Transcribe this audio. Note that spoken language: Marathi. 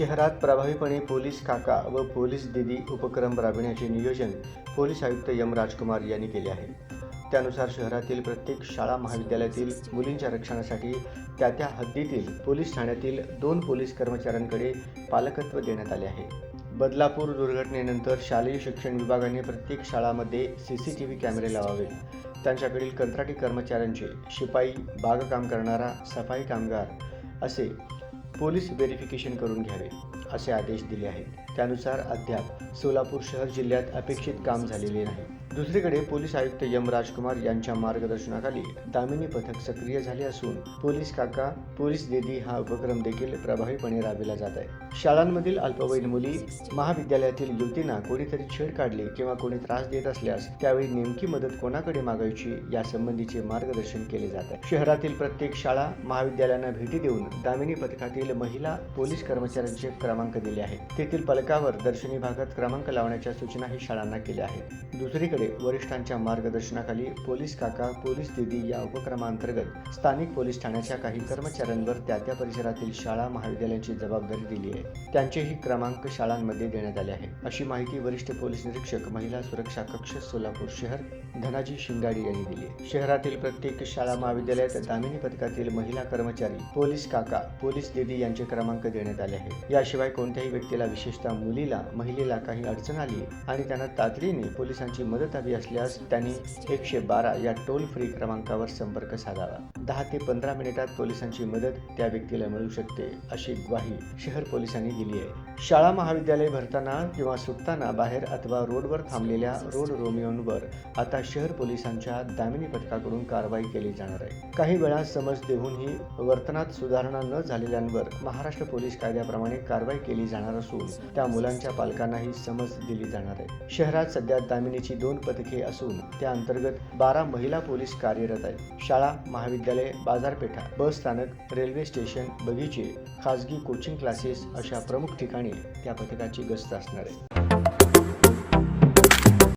शहरात प्रभावीपणे पोलीस काका व पोलीस दिदी उपक्रम राबविण्याचे नियोजन पोलीस आयुक्त एम राजकुमार यांनी केले आहे. त्यानुसार शहरातील प्रत्येक शाळा महाविद्यालयातील मुलींच्या रक्षणासाठी त्या त्या हद्दीतील पोलीस ठाण्यातील दोन पोलीस कर्मचाऱ्यांकडे पालकत्व देण्यात आले आहे. बदलापूर दुर्घटनेनंतर शालेय शिक्षण विभागाने प्रत्येक शाळामध्ये सी सी टी व्ही कॅमेरे लावावे. त्यांच्याकडील कंत्राटी कर्मचाऱ्यांचे शिपाई बागकाम करणारा सफाई कामगार असे पोलीस व्हेरिफिकेशन करून घ्यावे असे आदेश दिले आहेत. त्यानुसार अद्याप सोलापूर शहर जिल्ह्यात अपेक्षित काम झालेले नाही. दुसरीकडे पोलीस आयुक्त यम राजकुमार यांच्या मार्गदर्शनाखाली दामिनी पथक सक्रिय झाले असून पोलीस काका पोलीस देदी हा उपक्रम देखील प्रभावीपणे राबविला जात आहे. शाळांमधील अल्पवयीन मुली महाविद्यालयातील युवतींना कोणीतरी छेड काढली किंवा कोणी त्रास देत असल्यास त्यावेळी नेमकी मदत कोणाकडे मागायची यासंबंधीचे मार्गदर्शन केले जात आहे. शहरातील प्रत्येक शाळा महाविद्यालयांना भेटी देऊन दामिनी पथकातील महिला पोलीस कर्मचाऱ्यांचे क्रमांक दिले आहेत. तेथील फलकावर दर्शनी भागात क्रमांक लावण्याच्या सूचनाही शाळांना केल्या आहेत. दुसरीकडे वरिष्ठांच्या मार्गदर्शनाखाली पोलीस काका पोलीस दिदी या उपक्रमांतर्गत स्थानिक पोलीस ठाण्याच्या काही कर्मचाऱ्यांवर त्या त्या परिसरातील शाळा महाविद्यालयांची जबाबदारी दिली आहे. त्यांचेही क्रमांक शाळांमध्ये देण्यात आले आहे अशी माहिती वरिष्ठ पोलीस निरीक्षक महिला सुरक्षा कक्ष सोलापूर शहर धनाजी शिंगाडी यांनी दिली शहरातील प्रत्येक शाळा महाविद्यालयात दामिनी पथकातील महिला कर्मचारी पोलीस काका पोलीस दिदी यांचे क्रमांक देण्यात आले आहे याशिवाय कोणत्याही व्यक्तीला विशेषतः मुलीला महिलेला काही अडचण आली आणि त्यांना तातडीने पोलिसांची मदत हवी असल्यास त्यांनी एकशे बारा या टोल फ्री क्रमांकावर संपर्क साधावा. दहा ते पंधरा मिनिटात पोलिसांची मदत त्या व्यक्तीला मिळू शकते अशी ग्वाही शहर पोलिसांनी दिली आहे. शाळा महाविद्यालय भरताना किंवा सुटताना बाहेर अथवा रोडवर थांबलेल्या रोड रोमिओंवर आता शहर पोलिसांच्या दामिनी पथकाकडून कारवाई केली जाणार आहे. काही वेळा समज देऊनही वर्तनात सुधारणा न झालेल्यांवर महाराष्ट्र पोलीस कायद्याप्रमाणे कारवाई केली जाणार असून त्या मुलांच्या पालकांनाही समज दिली जाणार आहे. शहरात सध्या दामिनीची दोन पथके असून त्या अंतर्गत बारा महिला पोलीस कार्यरत आहेत. शाळा महाविद्यालय बाजारपेठा बस स्थानक रेल्वे स्टेशन बगीचे खासगी कोचिंग क्लासेस अशा प्रमुख ठिकाणी त्या पथकाची गस्त असणार आहे